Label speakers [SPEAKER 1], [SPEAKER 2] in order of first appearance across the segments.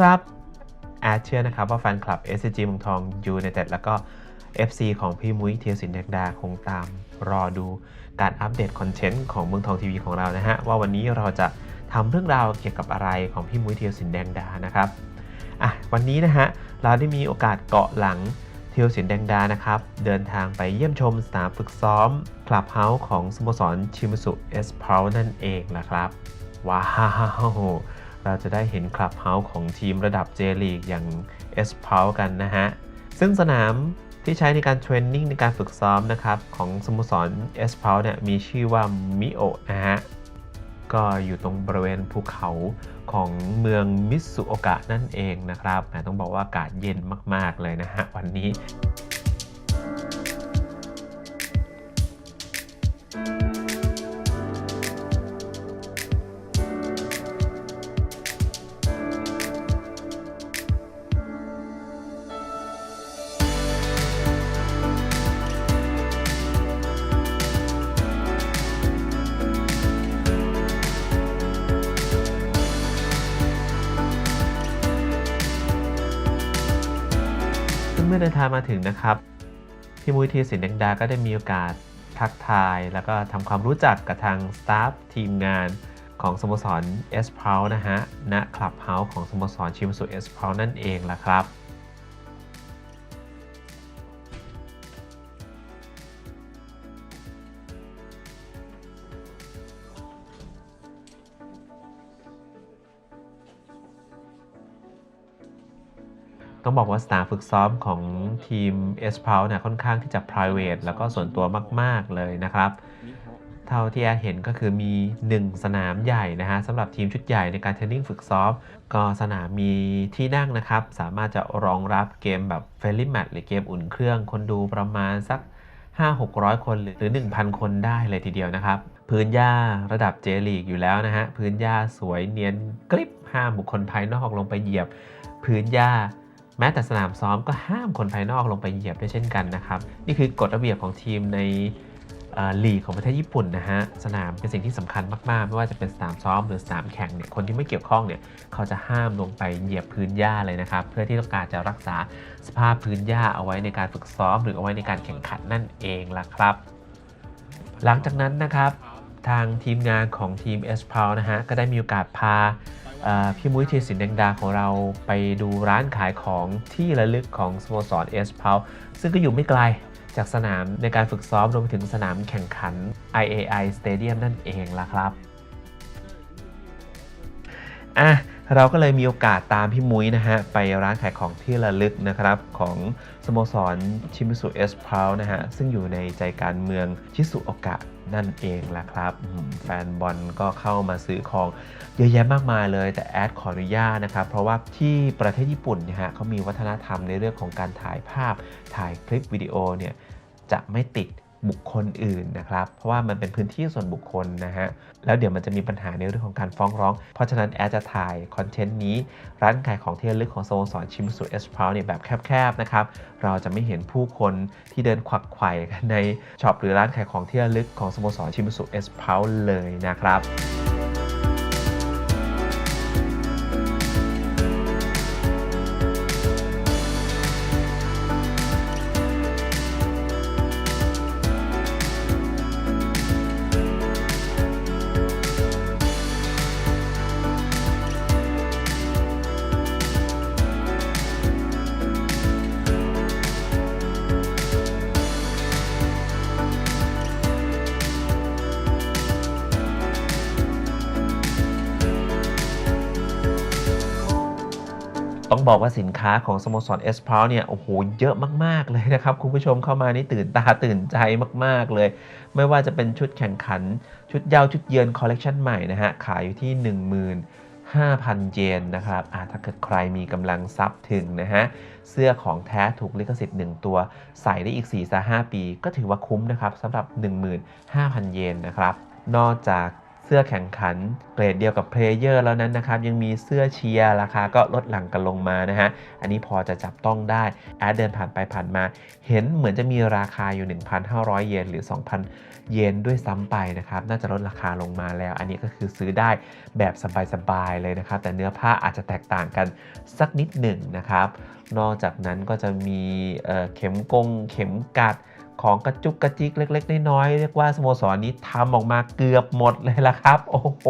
[SPEAKER 1] ครับแอดเชื่อนะครับว่าแฟนคลับ SCG เมืองทองยูในเต็ดแล้วก็ FC ของพี่มุ้ยเทียสินแดงดาคงตามรอดูการอัปเดตคอนเทนต์ของเมืองทองทีวีของเรานะฮะ ว่าวันนี้เราจะทำเรื่องราวเกี่ยวกับอะไรของพี่มุ้ยเทียสินแดงดานะครับอะวันนี้นะฮะ เราได้มีโอกาสเกาะหลังเทียวสินแดงดานะครับ เดินทางไปเยี่ยมชมสนามฝึกซ้อมคลับเฮาส์ของสโมสรชิมุสุเอสพาวนั่นเองนะครับ ว้าว เราจะได้เห็นคลับเฮาส์ของทีมระดับเจลีกอย่างเอสพาวกันนะฮะ ซึ่งสนามที่ใช้ในการเทรนนิ่งในการฝึกซ้อมนะครับของสโมสรเอสพาวเนี่ยมีชื่อว่ามิโอนะฮะ ก็อยู่ตรงบริเวณภูเขาของเมืองมิสุโอกะนั่นเองนะครับแหมต้องบอกว่าอากาศเย็นมาก ๆ เลยนะฮะวันนี้ อเดินทางมาถึงนะครับพี่มุ้ยทีสินแดงดา ก็ได้มีโอกาสทักทาย แล้วก็ทำความรู้จักกับทางสตาฟทีมงานของสโมสรเอสพาวนะฮะณคลับเฮาส์ของสโมสรชิมสุเอสพาวนั่นเองล่ะครับ บอกว่าสนามฝึกซ้อมของทีม s p a l เนี่ยค่อนข้างที่จะ private แล้วก็ส่วนตัวมาก ๆ เลยนะครับ เท่าที่แอดเห็นก็คือมี 1 สนามใหญ่นะฮะสำหรับทีมชุดใหญ่ในการเทรนนิ่งฝึกซ้อม ก็สนามมีที่นั่งนะครับ สามารถจะรองรับเกมแบบเฟรนลี่แมตหรือเกมอุ่นเครื่อง คนดูประมาณสัก 5-600 คนหรือ 1,000 คนได้เลยทีเดียวนะครับพื้นหญ้าระดับเจลีกอยู่แล้วนะฮะ พื้นหญ้าสวยเนียนกริบห้ามบุคคลภายนอกลงไปเหยียบ พื้นหญ้า แม้แต่สนามซ้อมก็ห้ามคนภายนอกลงไปเหยียบด้วยเช่นกันนะครับ นี่คือกฎระเบียบของทีมในลีกของประเทศญี่ปุ่นนะฮะสนามเป็นสิ่งที่สำคัญมาก ๆ ไม่ว่าจะเป็นสนามซ้อมหรือสนามแข่งเนี่ยคนที่ไม่เกี่ยวข้องเนี่ยเขาจะห้ามลงไปเหยียบพื้นหญ้าเลยนะครับ เพื่อที่ต้องการจะรักษาสภาพพื้นหญ้าเอาไว้ในการฝึกซ้อม หรือเอาไว้ในการแข่งขันนั่นเองล่ะครับ หลังจากนั้นนะครับทางทีมงานของทีม s p a l นะฮะก็ได้มีโอกาสพา พี่มุ้ยทีสินแดงดาของเราไปดูร้านขายของที่ระลึกของสโมสรเอสพาวซึ่งก็อยู่ไม่ไกลจากสนามในการฝึกซ้อมรวมไปถึงสนามแข่งขัน IAI Stadium นั่นเองล่ะครับ อะ เราก็เลยมีโอกาสตามพี่มุ้ยนะฮะ ไปร้านขายของที่ระลึกนะครับ ของสโมสรชิมิสุเอสพาวนะฮะ ซึ่งอยู่ในใจกลารเมืองชิสุโอกะนั่นเองล่ะครับ แฟนบอลก็เข้ามาซื้อของเยอะแยะมากมายเลย แต่แอดขออนุญาตนะครับ เพราะว่าที่ประเทศญี่ปุ่นนี่ยฮะเขามีวัฒนธรรมในเรื่องของการถ่ายภาพถ่ายคลิปวิดีโอเนี่ยจะไม่ติด บุคคลอื่นนะครับ เพราะว่ามันเป็นพื้นที่ส่วนบุคคลนะฮะ แล้วเดี๋ยวมันจะมีปัญหาในเรื่องของการฟ้องร้อง เพราะฉะนั้นแอดจะถ่ายคอนเทนต์นี้ ร้านขายของที่ระลึกของสโมสรชิมสุเอสพาวเนี่ยแบบแคบๆนะครับ เราจะไม่เห็นผู้คนที่เดินควักไขว่กันในช็อปหรือร้านขายของที่ระลึกของสโมสรชิมสุเอสพาวเลยนะครับ บอกว่าสินค้าของสโมสรเอสพาวเนี่ยโอ้โหเยอะมาก ๆ เลยนะครับ คุณผู้ชมเข้ามานี่ตื่นตาตื่นใจมาก ๆ เลย ไม่ว่าจะเป็นชุดแข่งขัน ชุดเยาวชุดเยือนคอลเลกชันใหม่นะฮะ ขายอยู่ที่ 15,000 เยนนะครับอ่าถ้าเกิดใครมีกำลังทรัพย์ถึงนะฮะ เสื้อของแท้ถูกลิขสิทธิ์ 1 ตัว ใส่ได้อีก 4-5 ปี ก็ถือว่าคุ้มนะครับสำหรับ 15,000 เยนนะครับ นอกจาก เสื้อแข่งขันเกรดเดียวกับเพลเยอร์แล้วนั้นนะครับ ยังมีเสื้อเชียร์ราคาก็ลดหลั่งกันลงมานะฮะ อันนี้พอจะจับต้องได้แอดเดินผ่านไปผ่านมา เห็นเหมือนจะมีราคาอยู่ 1,500 เยนหรือ 2,000 เยนด้วยซ้ำไปนะครับ น่าจะลดราคาลงมาแล้ว อันนี้ก็คือซื้อได้แบบสบายๆเลยนะครับ แต่เนื้อผ้าอาจจะแตกต่างกันสักนิดหนึ่งนะครับ นอกจากนั้นก็จะมีเเข็มกงเข็มกัด ของกระจุกกระจิกเล็ก ๆ น้อยๆเรียกว่าสโมสรนี้ทำออกมาเกือบหมดเลยละครับ โอ้โห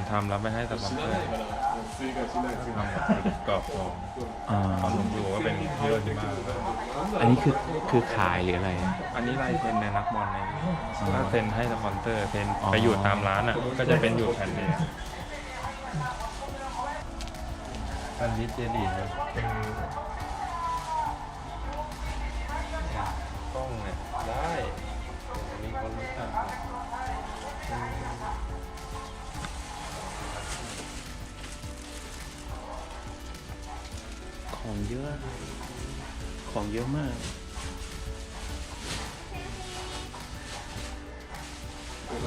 [SPEAKER 2] มันทำแล้วไม่ให้สปอนเซอร์ทำกรอบทอง
[SPEAKER 1] อ่า
[SPEAKER 2] ตอนผมดูว่าเป็นเยอะที่มาก
[SPEAKER 1] อันนี้คือคือขายหรืออะไร
[SPEAKER 2] อันนี้ลายเซ็นในนักบอลในถ้าเซ็นให้สปอนเซอร์เซ็น
[SPEAKER 1] อ๋อ
[SPEAKER 2] ไปอยู่ตามร้านอะ ก็จะเป็นอยู่แผ่นเดียวอันนี้เจดีย์ครั เย
[SPEAKER 3] อะ ของเยอะมาก
[SPEAKER 2] ต้องไ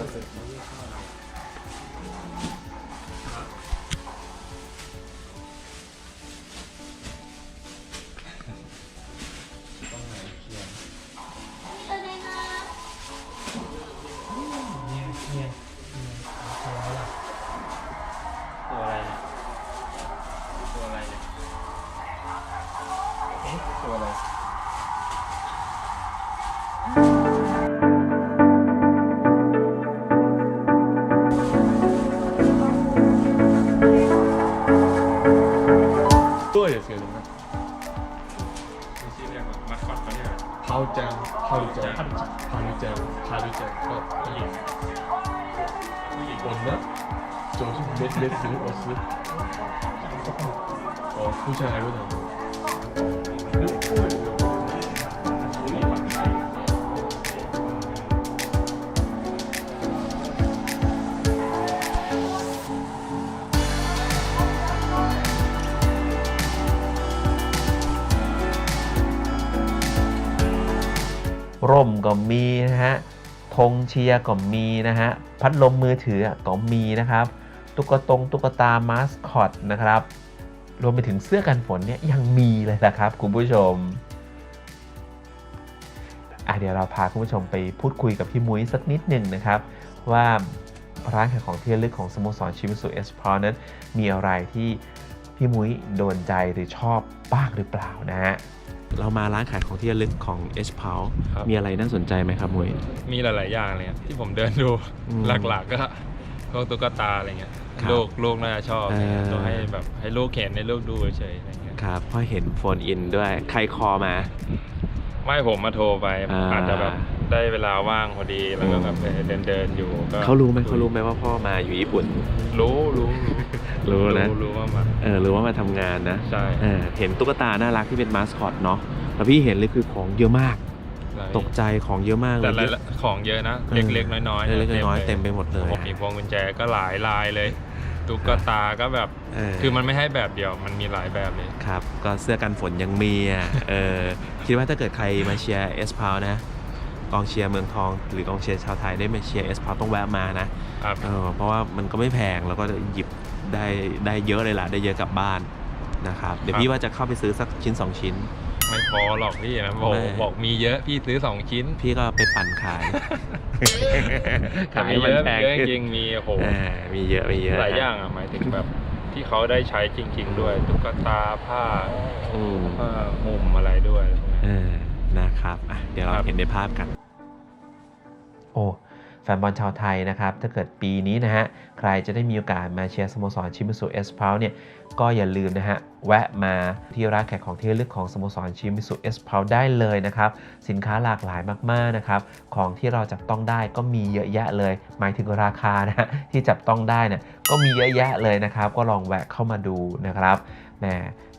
[SPEAKER 2] าดูเจ็บก็ผู้หญิงผู้หญิงคนนะโจทย์เม็ดเม็ดซื้อโอ
[SPEAKER 4] ซื้ออ๋อผู้ชายด้วยนะ
[SPEAKER 1] ร่มก็มีนะฮะ ธงเชียร์ก็มีนะฮะ พัดลมมือถือก็มีนะครับ ตุ๊กตงตุ๊กตามาสคอตนะครับ รวมไปถึงเสื้อกันฝนเนี่ยยังมีเลยนะครับคุณผู้ชมอะเดี๋ยวเราพาคุณผู้ชมไปพูดคุยกับพี่มุ้ยสักนิดหนึ่งนะครับ ว่าร้านขายของที่ระลึกของสโมสรชิมิสุเอสพานั้น มีอะไรที่พี่มุ้ยโดนใจหรือชอบบ้างหรือเปล่านะฮะ เรามาร้านขายของที่ระลึกของ h p a l
[SPEAKER 2] ครับ
[SPEAKER 1] มีอะไรน่าสนใจไหมครับมุ้ย
[SPEAKER 2] มีหลาย ๆ อย่างเลยอะที่ผมเดินดู
[SPEAKER 1] อืม
[SPEAKER 2] หลัก ๆ ก็พวกตุ๊กตาอะไรเงี้ย
[SPEAKER 1] ครับ
[SPEAKER 2] ลูกลูกน่าจะชอบ
[SPEAKER 1] เออ
[SPEAKER 2] ตัวให้แบบให้ลูกเห็นให้ลูกดูเฉยๆอะไรเงี้ย
[SPEAKER 1] ครับเพราะเห็นโฟนอินด้วย ใครคอมา
[SPEAKER 2] ไม่ผมมาโทรไป
[SPEAKER 1] อ่า
[SPEAKER 2] อาจจะแบบได้เวลาว่างพอดีแล้วก็แบบเดินเดินๆอยู่ก็
[SPEAKER 1] เขารู้ไหมเขารู้ไหมว่าพ่อมาอยู่ญี่ปุ่น
[SPEAKER 2] รู้รู้
[SPEAKER 1] รู้ นะ
[SPEAKER 2] รู้ว่ามา
[SPEAKER 1] เออหรือว่ามาทำงานนะ
[SPEAKER 2] ใช่
[SPEAKER 1] เออเห็นตุ๊กตาน่ารักที่เป็นมาสคอตเนาะแล้วพี่เห็นเลยคือของเยอะมาก ตกใจของเยอะมากเล
[SPEAKER 2] แต่
[SPEAKER 1] ย
[SPEAKER 2] ละของเยอะนะ
[SPEAKER 1] เออ
[SPEAKER 2] เล็กๆน้อยๆ
[SPEAKER 1] เล็กๆน้อยๆ
[SPEAKER 2] ล
[SPEAKER 1] เต็มไปหมดเลย
[SPEAKER 2] ผมมีพวงกุญแจก็หลายลายเลยตุ๊กตาก็แบบ
[SPEAKER 1] เออ
[SPEAKER 2] คือมันไม่ให้แบบเดียว มันมีหลายแบบเลย
[SPEAKER 1] ครับ ก็เสื้อกันฝนยังมีอะ เออ คิดว่าถ้าเกิดใครมาเชียร์เอสพาวนะ กองเชียร์เมืองทอง หรือกองเชียร์ชาวไทยได้มาเชียร์เอสพาวต้องแวะมานะ
[SPEAKER 2] ครับ
[SPEAKER 1] เออเพราะว่ามันก็ไม่แพง แล้วก็หยิบ ได้ได้เยอะเลยล่ะ ได้เยอะกลับบ้านนะครับ เดี๋ยวพี่ว่าจะเข้าไปซื้อสักชิ้น 2 ชิ้น
[SPEAKER 2] ไม่พอหรอกพี่นะบอก
[SPEAKER 1] ไม่
[SPEAKER 2] บอกมีเยอะพี่ซื้อสองชิ้น
[SPEAKER 1] พี่ก็ไปปั่นขาย
[SPEAKER 2] ถ้า
[SPEAKER 1] ขาย
[SPEAKER 2] มี
[SPEAKER 1] ให้
[SPEAKER 2] เย
[SPEAKER 1] มัน
[SPEAKER 2] อะ
[SPEAKER 1] แพง
[SPEAKER 2] เยอะ
[SPEAKER 1] ขึ้น
[SPEAKER 2] จริงๆมีโอ้โห
[SPEAKER 1] เออมีเยอะมีเยอะ
[SPEAKER 2] หลายอย่างอะหมายถึงแบบที่เขาได้ใช้จริง ๆ ด้วยตุ๊กตาผ้า
[SPEAKER 1] อืม
[SPEAKER 2] ผ้าห่มอะไรด้วย
[SPEAKER 1] เออนะครับอะเดี๋ยวเรา
[SPEAKER 2] ครับ
[SPEAKER 1] เห็นในภาพกัน โอ้ แฟนบอลชาวไทยนะครับ ถ้าเกิดปีนี้นะฮะ ใครจะได้มีโอกาสมาเชียร์สโมสรชิมิสุเอสพาวเนี่ย ก็อย่าลืมนะฮะ แวะมาที่ร้านแขกของที่ระลึกของสโมสรชิมิสุเอสพาวได้เลยนะครับ สินค้าหลากหลายมากๆนะครับ ของที่เราจับต้องได้ก็มีเยอะแยะเลย หมายถึงราคานะฮะที่จับต้องได้เนี่ยก็มีเยอะแยะเลยนะครับ ก็ลองแวะเข้ามาดูนะครับแหม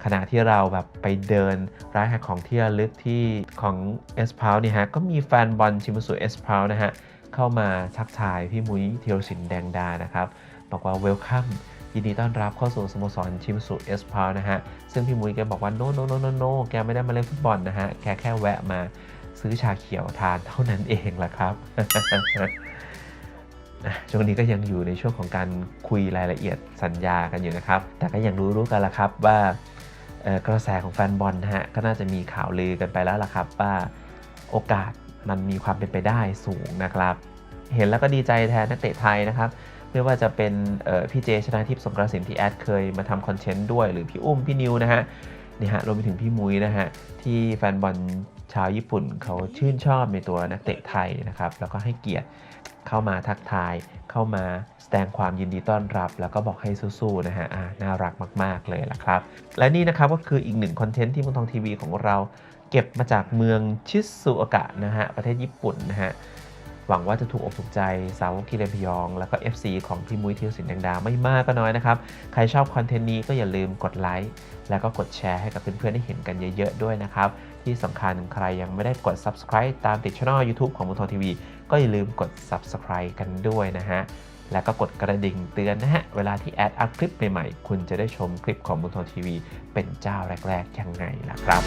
[SPEAKER 1] ขณะที่เราแบบไปเดินร้านแขายของที่ระลึกที่ของเอสพาวเนี่ยฮะ ก็มีแฟนบอลชิมิสุเอสพาวนะฮะ เข้ามาทักทายพี่มุ้ยธีรศิลป์แดงดานะครับ บอกว่าเวลคัมยินดีต้อนรับเข้าสู่สโมสรชิมสุเอสพาวนะฮะ ซึ่งพี่มุ้ยแกบอกว่าโนโนโนโนโนแกไม่ได้มาเล่นฟุตบอลนะฮะ แกแค่แวะมาซื้อชาเขียวทานเท่านั้นเองแหละครับช่วงนี้ก็ยังอยู่ในช่วงของการคุยรายละเอียดสัญญากันอยู่นะครับ แต่ก็ยังรู้ๆกันละครับว่ากระแสของแฟนบอลนะฮะก็น่าจะมีข่าวลือกันไปแล้วล่ะครับว่าโอกาส มันมีความเป็นไปได้สูงนะครับ เห็นแล้วก็ดีใจแทนนักเตะไทยนะครับไม่ว่าจะเป็นพี่เจชนะทิพย์สงกระสินที่แอดเคยมาทำคอนเทนต์ด้วยหรือพี่อุ้มพี่นิวนะฮะนี่ฮะรวมไปถึงพี่มุ้ยนะฮะที่แฟนบอลชาวญี่ปุ่นเขาชื่นชอบในตัวนักเตะไทยนะครับแล้วก็ให้เกียรติ เข้ามาทักทาย เข้ามาแสดงความยินดีต้อนรับ แล้วก็บอกให้สู้ๆนะฮะน่ารักมาก ๆ เลยล่ะครับ และนี่นะครับก็คืออีกหนึ่งคอนเทนต์ที่มืองทองทีวีของเราเก็บมาจากเมืองชิซุโอกะนะฮะประเทศญี่ปุ่นนะฮะหวังว่าจะถูกอกถูกใจสาวกคิเรนพยอง แล้วก็ FC ของพี่มุ้ยธีรศิลป์แดงดาไม่มากก็น้อยนะครับ ใครชอบคอนเทนต์นี้ก็อย่าลืมกดไลค์แล้วก็กดแชร์ให้กับเพื่อนๆได้เห็นกันเยอะๆด้วยนะครับ ที่สำคัญใครยังไม่ได้กด subscribe ตามติดช่อง YouTube ของมุนทองทีวีก็อย่าลืมกด subscribe กันด้วยนะฮะ แล้วก็กดกระดิ่งเตือนนะฮะ เวลาที่แอดอัพคลิปใหม่ๆ คุณจะได้ชมคลิปของมุนทองทีวีเป็นเจ้าแรก ๆ ยังไงล่ะครับ